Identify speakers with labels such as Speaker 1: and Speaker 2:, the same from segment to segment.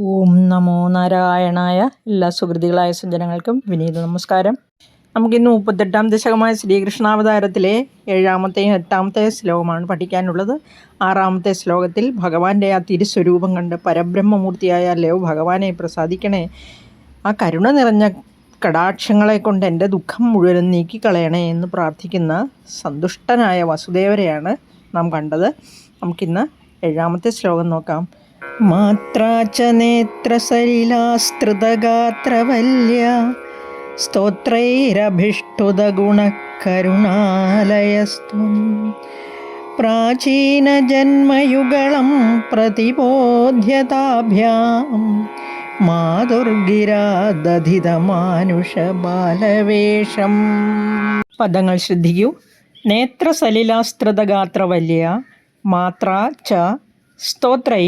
Speaker 1: ഓം നമോ നാരായണായ എല്ലാ സുഹൃതികളായ സജ്ജനങ്ങൾക്കും വിനീത നമസ്കാരം. നമുക്കിന്ന് മുപ്പത്തെട്ടാം ദശകമായ ശ്രീകൃഷ്ണാവതാരത്തിലെ ഏഴാമത്തെയും എട്ടാമത്തെ ശ്ലോകമാണ് പഠിക്കാനുള്ളത്. ആറാമത്തെ ശ്ലോകത്തിൽ ഭഗവാന്റെ ആ തിരുസ്വരൂപം കണ്ട് പരബ്രഹ്മമൂർത്തിയായ അല്ലയോ ഭഗവാനെ പ്രസാദിക്കണേ. ആ കരുണ നിറഞ്ഞ കടാക്ഷങ്ങളെ കൊണ്ട് എന്റെ ദുഃഖം മുഴുവനും നീക്കിക്കളയണേ എന്ന് പ്രാർത്ഥിക്കുന്ന സന്തുഷ്ടനായ വസുദേവരെയാണ് നാം കണ്ടത്. നമുക്കിന്ന് ഏഴാമത്തെ ശ്ലോകം നോക്കാം. മാത്രാ ച നേത്രസലിലാസ്തൃതഗാത്രവല്യ സ്തോത്രൈരഭിഷ്ടുതഗുണകരുണാലയസ്ത്വം പ്രാചീനജന്മയുഗളം പ്രതിബോധ്യതാഭ്യാം മാതുർഗിരാദധിതമാനുഷബാലവേഷം പദങ്ങൾ ശ്രദ്ധിക്കൂ. നേത്രസലിലാസ്തൃതഗാത്രവല്യ മാത്ര ച സ്തോത്രൈ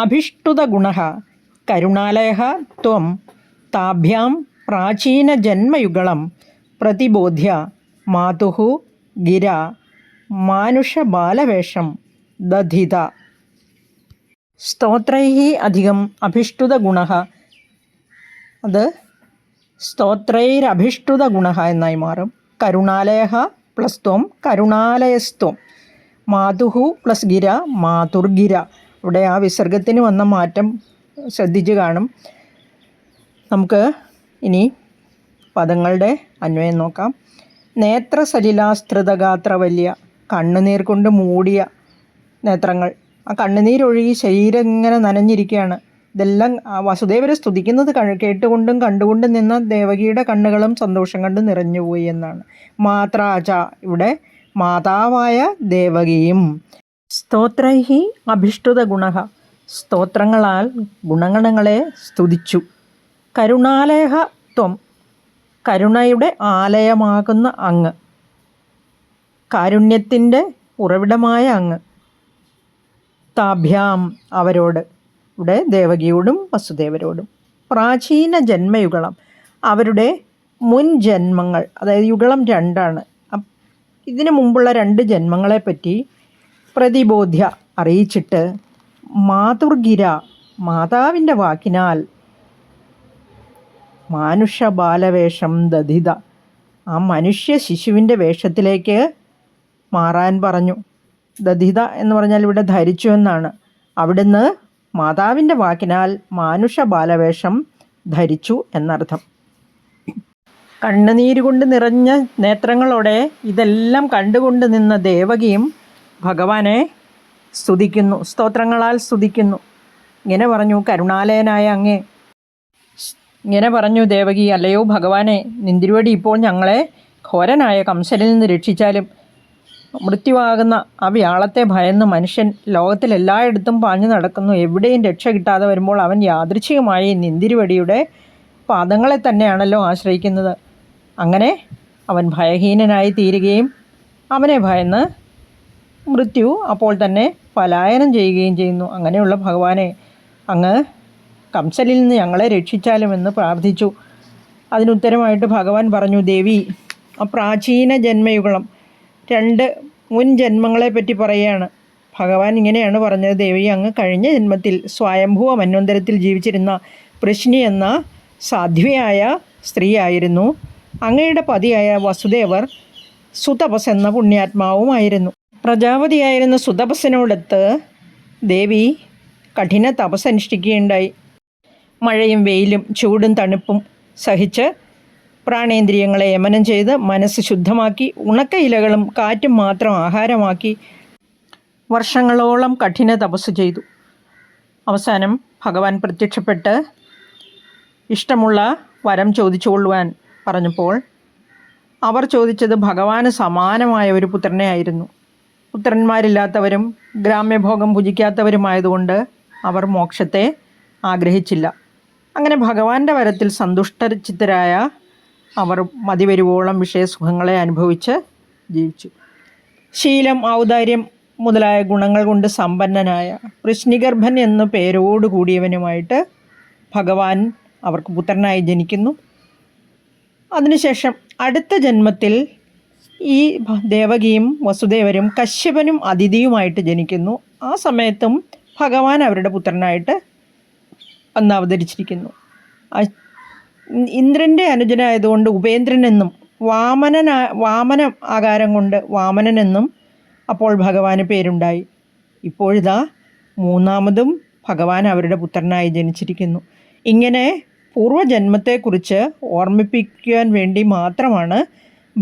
Speaker 1: അഭിഷ്ടുതഗുണ. കരുണാലയ ത്വം. താഭ്യാം പ്രാചീനജന്മയുഗളം. പ്രതിബോധ്യ മാതുഃ ഗിര. മാനുഷബാലവേഷം ദധിത. സ്തോത്രൈ അധികം അഭിഷ്ടുതഗുണ. അത് സ്തോത്രൈരഭിഷ്ടുതഗുണ എന്നായി മാറും. കരുണാലയ പ്ലസ് ത്വം. കരുണാലയസ്ത്വം. മാതുഹു പ്ലസ് ഗിര. മാതുർഗിര. ഇവിടെ ആ വിസർഗത്തിന് വന്ന മാറ്റം ശ്രദ്ധിച്ച് കാണും. നമുക്ക് ഇനി പദങ്ങളുടെ അന്വയം നോക്കാം. നേത്ര നേത്രസലിലാസ്തൃതഗാത്ര വലിയ കണ്ണുനീർ കൊണ്ട് മൂടിയ നേത്രങ്ങൾ. ആ കണ്ണുനീരൊഴുകി ശരീരം ഇങ്ങനെ നനഞ്ഞിരിക്കുകയാണ്. ഇതെല്ലാം വസുദേവരെ സ്തുതിക്കുന്നത് കേട്ടുകൊണ്ടും കണ്ടുകൊണ്ടും നിന്ന ദേവകിയുടെ കണ്ണുകളും സന്തോഷം കണ്ട് നിറഞ്ഞുപോയി എന്നാണ്. മാത്രാച ഇവിടെ മാതാവായ ദേവകിയും സ്തോത്രൈഹി അഭിഷ്ടുത ഗുണ സ്തോത്രങ്ങളാൽ ഗുണഗണങ്ങളെ സ്തുതിച്ചു. കരുണാലയഹ ത്വം. കരുണയുടെ ആലയമാകുന്ന അങ്ങ്. കാരുണ്യത്തിന്റെ ഉറവിടമായ അങ്ങ്. താഭ്യാം അവരോട്. ഇവിടെ ദേവകിയോടും വസുദേവരോടും. പ്രാചീന ജന്മയുഗളം. അവരുടെ മുൻ ജന്മങ്ങൾ. അതായത് യുഗളം രണ്ടാണ്. ഇതിനു മുമ്പുള്ള രണ്ട് ജന്മങ്ങളെപ്പറ്റി പ്രതിബോധ്യ അറിയിച്ചിട്ട് മാതൃഗിര മാതാവിന്റെ വാക്കിനാൽ മാനുഷ ബാലവേഷം ദധിത. ആ മനുഷ്യ ശിശുവിന്റെ വേഷത്തിലേക്ക് മാറാൻ പറഞ്ഞു. ദധിത എന്ന് പറഞ്ഞാൽ ഇവിടെ ധരിച്ചു എന്നാണ്. അവിടുന്ന് മാതാവിന്റെ വാക്കിനാൽ മാനുഷ ബാലവേഷം ധരിച്ചു എന്നർത്ഥം. കണ്ണുനീര് കൊണ്ട് നിറഞ്ഞ നേത്രങ്ങളോടെ ഇതെല്ലാം കണ്ടുകൊണ്ട് നിന്ന ദേവകിയും ഭഗവാനെ സ്തുതിക്കുന്നു. സ്തോത്രങ്ങളാൽ സ്തുതിക്കുന്നു. ഇങ്ങനെ പറഞ്ഞു കരുണാലയനായ അങ്ങേ. ഇങ്ങനെ പറഞ്ഞു ദേവകി അല്ലയോ ഭഗവാനെ നിന്തിരുവടി ഇപ്പോൾ ഞങ്ങളെ ഘോരനായ കംസനിൽ നിന്ന് രക്ഷിച്ചാലും മൃത്യുവാകുന്ന ആ വ്യാളത്തെ ഭയന്ന് മനുഷ്യൻ ലോകത്തിലെല്ലായിടത്തും പാഞ്ഞു നടക്കുന്നു. എവിടെയും രക്ഷ കിട്ടാതെ വരുമ്പോൾ അവൻ യാദൃച്ഛികമായി നിന്തിരുവടിയുടെ പാദങ്ങളെ തന്നെയാണല്ലോ ആശ്രയിക്കുന്നത്. അങ്ങനെ അവൻ ഭയഹീനനായി തീരുകയും അവനെ ഭയന്ന് മൃത്യു അപ്പോൾ തന്നെ പലായനം ചെയ്യുകയും ചെയ്യുന്നു. അങ്ങനെയുള്ള ഭഗവാനെ അങ്ങ് കംസലിൽ നിന്ന് ഞങ്ങളെ രക്ഷിച്ചാലും എന്ന് പ്രാർത്ഥിച്ചു. അതിനുത്തരമായിട്ട് ഭഗവാൻ പറഞ്ഞു ദേവി ആ പ്രാചീന ജന്മയുഗളം രണ്ട് മുൻ ജന്മങ്ങളെ പറ്റി പറയുകയാണ് ഭഗവാൻ ഇങ്ങനെയാണ് പറഞ്ഞത് ദേവി അങ്ങ് കഴിഞ്ഞ ജന്മത്തിൽ സ്വയംഭൂവ മന്വന്തരത്തിൽ ജീവിച്ചിരുന്ന പ്രശ്നി എന്ന സാധ്വിയായ സ്ത്രീയായിരുന്നു. അങ്ങയുടെ പതിയായ വസുദേവർ സുതപസ് എന്ന പുണ്യാത്മാവുമായിരുന്നു. പ്രജാപതിയായിരുന്ന സുതപസനോടത്ത് ദേവി കഠിന തപസ് അനുഷ്ഠിക്കുകയുണ്ടായി മഴയും വെയിലും ചൂടും തണുപ്പും സഹിച്ച് പ്രാണേന്ദ്രിയങ്ങളെ യമനം ചെയ്ത് മനസ്സ് ശുദ്ധമാക്കി ഉണക്ക ഇലകളും കാറ്റും മാത്രം ആഹാരമാക്കി വർഷങ്ങളോളം കഠിന തപസ് ചെയ്തു. അവസാനം ഭഗവാൻ പ്രത്യക്ഷപ്പെട്ട് ഇഷ്ടമുള്ള വരം ചോദിച്ചുകൊള്ളുവാൻ പറഞ്ഞപ്പോൾ അവർ ചോദിച്ചത് ഭഗവാന് സമാനമായ ഒരു പുത്രനെ ആയിരുന്നു. പുത്രന്മാരില്ലാത്തവരും ഗ്രാമ്യഭോഗം ഭുജിക്കാത്തവരുമായതുകൊണ്ട് അവർ മോക്ഷത്തെ ആഗ്രഹിച്ചില്ല. അങ്ങനെ ഭഗവാന്റെ വരത്തിൽ സന്തുഷ്ടചിത്തരായ അവർ മതിവരുവോളം വിഷയസുഖങ്ങളെ അനുഭവിച്ച് ജീവിച്ചു. ശീലം ഔദാര്യം മുതലായ ഗുണങ്ങൾ കൊണ്ട് സമ്പന്നനായ വൃഷ്ണിഗർഭൻ എന്ന പേരോട് കൂടിയവനുമായിട്ട് ഭഗവാൻ അവർക്ക് പുത്രനായി ജനിക്കുന്നു. അതിനുശേഷം അടുത്ത ജന്മത്തിൽ ഈ ദേവകിയും വസുദേവരും കശ്യപനും അതിഥിയുമായിട്ട് ജനിക്കുന്നു. ആ സമയത്തും ഭഗവാൻ അവരുടെ പുത്രനായിട്ട് അന്ന് അവതരിച്ചിരിക്കുന്നു. ഇന്ദ്രന്റെ അനുജനായതുകൊണ്ട് ഉപേന്ദ്രൻ എന്നും വാമനന വാമന ആകാരം കൊണ്ട് വാമനൻ എന്നും അപ്പോൾ ഭഗവാന് പേരുണ്ടായി. ഇപ്പോഴിതാ മൂന്നാമതും ഭഗവാൻ അവരുടെ പുത്രനായി ജനിച്ചിരിക്കുന്നു. ഇങ്ങനെ പൂർവജന്മത്തെക്കുറിച്ച് ഓർമ്മിപ്പിക്കുവാൻ വേണ്ടി മാത്രമാണ്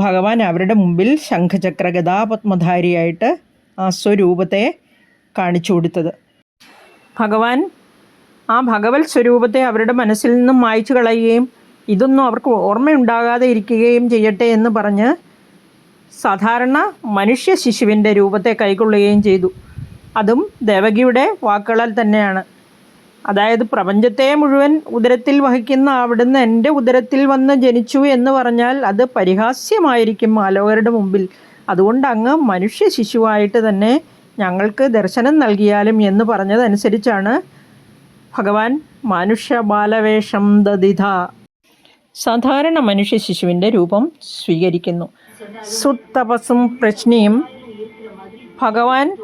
Speaker 1: ഭഗവാൻ അവരുടെ മുമ്പിൽ ശംഖചക്ര ഗതാപത്മധാരിയായിട്ട് ആ സ്വരൂപത്തെ കാണിച്ചു കൊടുത്തത്. ഭഗവാൻ ആ ഭഗവത് സ്വരൂപത്തെ അവരുടെ മനസ്സിൽ നിന്നും മായ്ച്ചു കളയുകയും ഇതൊന്നും അവർക്ക് ഓർമ്മയുണ്ടാകാതെ ഇരിക്കുകയും ചെയ്യട്ടെ എന്ന് പറഞ്ഞ് സാധാരണ മനുഷ്യ ശിശുവിന്റെ രൂപത്തെ കൈക്കൊള്ളുകയും ചെയ്തു. അതും ദേവകിയുടെ വാക്കുകളാൽ തന്നെയാണ്. അതായത് പ്രപഞ്ചത്തെ മുഴുവൻ ഉദരത്തിൽ വഹിക്കുന്ന അവിടുന്ന് എന്റെ ഉദരത്തിൽ വന്ന് ജനിച്ചു എന്ന് പറഞ്ഞാൽ അത് പരിഹാസ്യമായിരിക്കും ആലോകരുടെ മുമ്പിൽ. അതുകൊണ്ട് അങ്ങ് മനുഷ്യ ശിശുവായിട്ട് തന്നെ ഞങ്ങൾക്ക് ദർശനം നൽകിയാലും എന്ന് പറഞ്ഞതനുസരിച്ചാണ്. ഭഗവാൻ മനുഷ്യ ബാലവേഷം ദതിഥ. സാധാരണ മനുഷ്യ ശിശുവിന്റെ രൂപം സ്വീകരിക്കുന്നു. സുത്തപസും പ്രശ്നിയും ഭഗവാൻ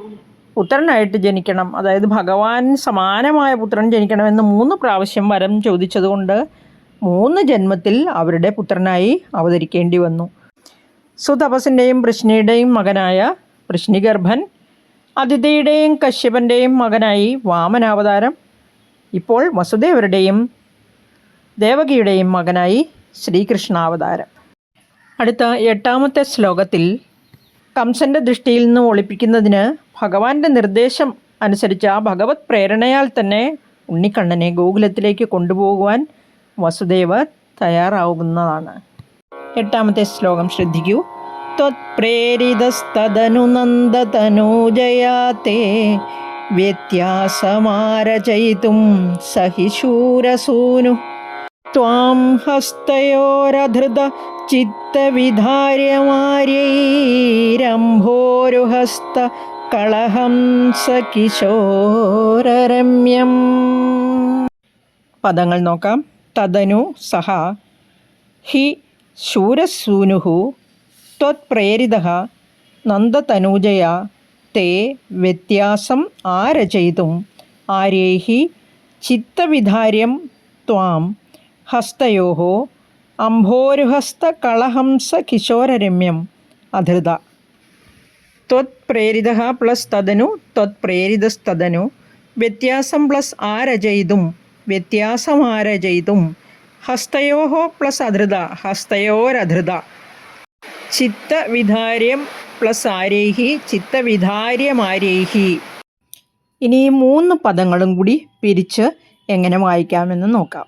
Speaker 1: പുത്രനായിട്ട് ജനിക്കണം. അതായത് ഭഗവാൻ സമാനമായ പുത്രൻ ജനിക്കണമെന്ന് മൂന്ന് പ്രാവശ്യം വരം ചോദിച്ചതുകൊണ്ട് മൂന്ന് ജന്മത്തിൽ അവരുടെ പുത്രനായി അവതരിക്കേണ്ടി വന്നു. സുതപസിന്റെയും പ്രശ്നിയുടെയും മകനായ പ്രശ്നിഗർഭൻ അതിഥിയുടെയും കശ്യപന്റെയും മകനായി വാമനാവതാരം ഇപ്പോൾ വസുദേവരുടെയും ദേവകിയുടെയും മകനായി ശ്രീകൃഷ്ണാവതാരം. അടുത്ത എട്ടാമത്തെ ശ്ലോകത്തിൽ കംസന്റെ ദൃഷ്ടിയിൽ നിന്ന് ഒളിപ്പിക്കുന്നതിന് ഭഗവാന്റെ നിർദ്ദേശം അനുസരിച്ച് ആ ഭഗവത് പ്രേരണയാൽ തന്നെ ഉണ്ണിക്കണ്ണനെ ഗോകുലത്തിലേക്ക് കൊണ്ടുപോകുവാൻ വസുദേവർ തയ്യാറാവുന്നതാണ്. എട്ടാമത്തെ ശ്ലോകം ശ്രദ്ധിക്കൂ. നന്ദതനൂജയാത്തെ വ്യത്യാസമാരചയിതും സഹിശൂരസൂനു. ത്വാം ഹസ്തയോരധൃത ചിത്തവിധാര്യമാര്യൈരംഭോരുഹസ്ത കളഹംസ കിശോരരമ്യം പദങ്ങൾ നോക്കാം. തദനു സഹ. ഹി ശൂരസൂനു ത്വത്പ്രേരിത നന്ദതനൂജയ. തേ വ്യത്യാസം ആരചയിതും. ആര്യൈ ചിത്തവിധാര്യം ത്വാം. ഹസ്തയോ അംഭോരുഹസ്തകളഹംസ കിശോരരമ്യം അധൃത. ത്വത്പ്രേരിത പ്ലസ് തദനു ത്വത്പ്രേരിതസ്തദനു വ്യത്യാസം പ്ലസ് ആരചയിതും വ്യത്യാസം ആരചയിതും ഹസ്തയോ പ്ലസ് അധൃത ഹസ്തയോരധൃത. ചിത്തവിധാര്യം പ്ലസ് ആരേഹി ചിത്തവിധാര്യമാരേഹി. ഇനി ഈ മൂന്ന് പദങ്ങളും കൂടി പിരിച്ച് എങ്ങനെ വായിക്കാമെന്ന് നോക്കാം.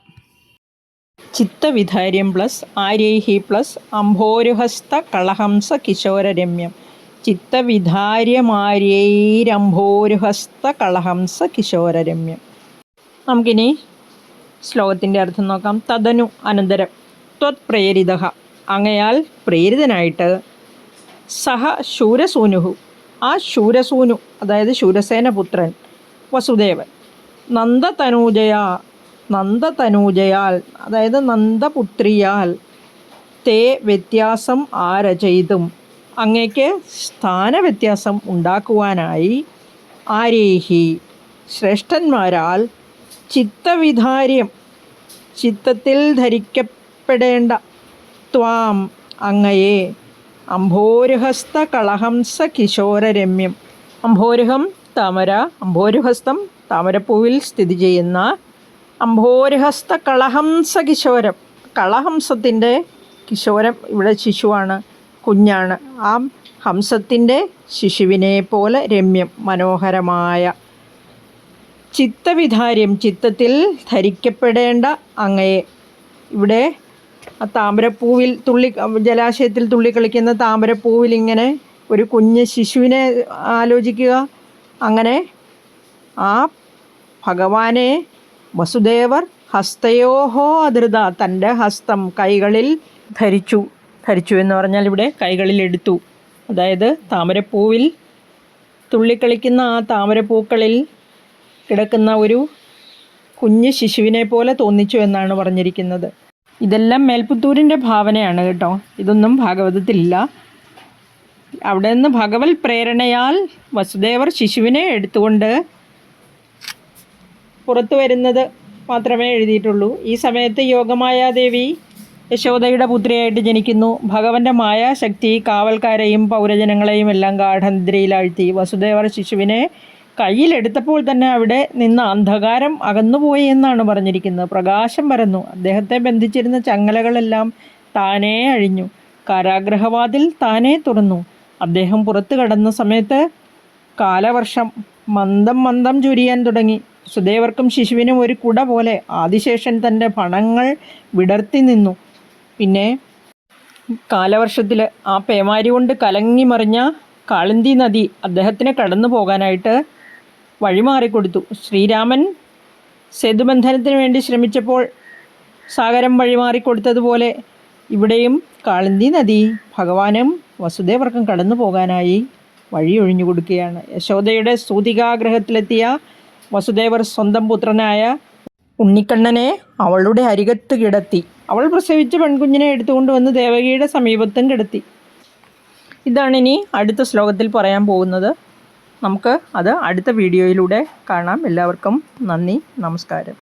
Speaker 1: ചിത്തവിധാര്യം പ്ലസ് ആരേഹി പ്ലസ് അംഭോരുഹസ്ത കളഹംസ കിശോരരമ്യം. ചിത്തവിധാര്യമാര്യൈരംഭോരുഹസ്ത കളഹംസ കിശോരരമ്യം നമുക്കിനി ശ്ലോകത്തിന്റെ അർത്ഥം നോക്കാം. തദനു അനന്തരം. ത്വത് പ്രേരിത. അങ്ങയാൽ പ്രേരിതനായിട്ട് സഹ ശൂരസൂനുഹു. ആ ശൂരസൂനു അതായത് ശൂരസേനപുത്രൻ വസുദേവൻ നന്ദതനൂജയാ നന്ദതനൂജയാൽ അതായത് നന്ദപുത്രിയാൽ തേ വ്യത്യാസം ആരചയിതും. അങ്ങയ്ക്ക് സ്ഥാനവ്യത്യാസം ഉണ്ടാക്കുവാനായി ആരേഹി? ശ്രേഷ്ഠന്മാരാൽ ചിത്തവിധാര്യം ചിത്തത്തിൽ ധരിക്കപ്പെടേണ്ട ത്വാം അങ്ങയെ. അംഭോരുഹസ്ത കളഹംസ കിശോരരമ്യം. അംഭോരുഹം താമര അംഭോരുഹസ്തം താമരപ്പൂവിൽ സ്ഥിതി ചെയ്യുന്ന അംഭോരുഹസ്ത കളഹംസ കിശോരം. കളഹംസത്തിന്റെ കിശോരം ഇവിടെ ശിശുവാണ്. കുഞ്ഞാണ്. ആ ഹംസത്തിന്റെ ശിശുവിനെ പോലെ രമ്യം മനോഹരമായ. ചിത്തവിധാര്യം ചിത്തത്തിൽ ധരിക്കപ്പെടേണ്ട അങ്ങയെ. ഇവിടെ ആ താമരപ്പൂവിൽ തുള്ളി ജലാശയത്തിൽ തുള്ളിക്കളിക്കുന്ന താമരപ്പൂവിൽ ഇങ്ങനെ ഒരു കുഞ്ഞ് ശിശുവിനെ ആലോചിക്കുക. അങ്ങനെ ആ ഭഗവാനെ വസുദേവർ ഹസ്തയോഹോ അധൃത തന്റെ ഹസ്തം കൈകളിൽ ധരിച്ചു. ധരിച്ചു എന്ന് പറഞ്ഞാൽ ഇവിടെ കൈകളിലെടുത്തു അതായത് താമരപ്പൂവിൽ തുള്ളിക്കളിക്കുന്ന ആ താമരപ്പൂക്കളിൽ കിടക്കുന്ന ഒരു കുഞ്ഞ് ശിശുവിനെ പോലെ തോന്നിച്ചു എന്നാണ് പറഞ്ഞിരിക്കുന്നത്. ഇതെല്ലാം മേൽപുത്തൂരിന്റെ ഭാവനയാണ് കേട്ടോ. ഇതൊന്നും ഭാഗവതത്തിലില്ല. അവിടെ നിന്ന് ഭഗവത് പ്രേരണയാൽ വസുദേവർ ശിശുവിനെ എടുത്തുകൊണ്ട് പുറത്തു വരുന്നത് മാത്രമേ എഴുതിയിട്ടുള്ളൂ. ഈ സമയത്ത് യോഗമായാദേവി യശോദയുടെ പുത്രിയായിട്ട് ജനിക്കുന്നു. ഭഗവന്റെ മായാശക്തി കാവൽക്കാരെയും പൗരജനങ്ങളെയും എല്ലാം ഗാഠനിദ്രയിലാഴ്ത്തി. വസുദേവർ ശിശുവിനെ കയ്യിലെടുത്തപ്പോൾ തന്നെ അവിടെ നിന്ന് അന്ധകാരം അകന്നുപോയി എന്നാണ് പറഞ്ഞിരിക്കുന്നത്. പ്രകാശം പരന്നു. അദ്ദേഹത്തെ ബന്ധിച്ചിരുന്ന ചങ്ങലകളെല്ലാം താനേ അഴിഞ്ഞു. കാരാഗ്രഹവാതിൽ താനേ തുറന്നു. അദ്ദേഹം പുറത്തു കടന്ന സമയത്ത് കാലവർഷം മന്ദം മന്ദം ചുരിയാൻ തുടങ്ങി. സുദേവർക്കും ശിശുവിനും ഒരു കുട പോലെ ആദിശേഷൻ തന്റെ പണങ്ങൾ വിടർത്തി നിന്നു. പിന്നെ കാലവർഷത്തിൽ ആ പേമാരി കൊണ്ട് കലങ്ങി മറിഞ്ഞ കാളിന്തി നദി അദ്ദേഹത്തിന് കടന്നു പോകാനായിട്ട് വഴിമാറിക്കൊടുത്തു. ശ്രീരാമൻ സേതുബന്ധനത്തിന് വേണ്ടി ശ്രമിച്ചപ്പോൾ സാഗരം വഴിമാറിക്കൊടുത്തതുപോലെ ഇവിടെയും കാളിന്തി നദി ഭഗവാനും വസുദേവർക്കും കടന്നു പോകാനായി വഴിയൊഴിഞ്ഞു കൊടുക്കുകയാണ്. യശോദയുടെ സ്തുതികാഗ്രഹത്തിലെത്തിയ വസുദേവർ സ്വന്തം പുത്രനായ ഉണ്ണിക്കണ്ണനെ അവളുടെ അരികത്ത് കിടത്തി. അവൾ പ്രസവിച്ച പെൺകുഞ്ഞിനെ എടുത്തുകൊണ്ട് വന്ന് ദേവകിയുടെ സമീപത്തും കിടത്തി. ഇതാണ് ഇനി അടുത്ത ശ്ലോകത്തിൽ പറയാൻ പോകുന്നത്. നമുക്ക് അത് അടുത്ത വീഡിയോയിലൂടെ കാണാം. എല്ലാവർക്കും നന്ദി നമസ്കാരം.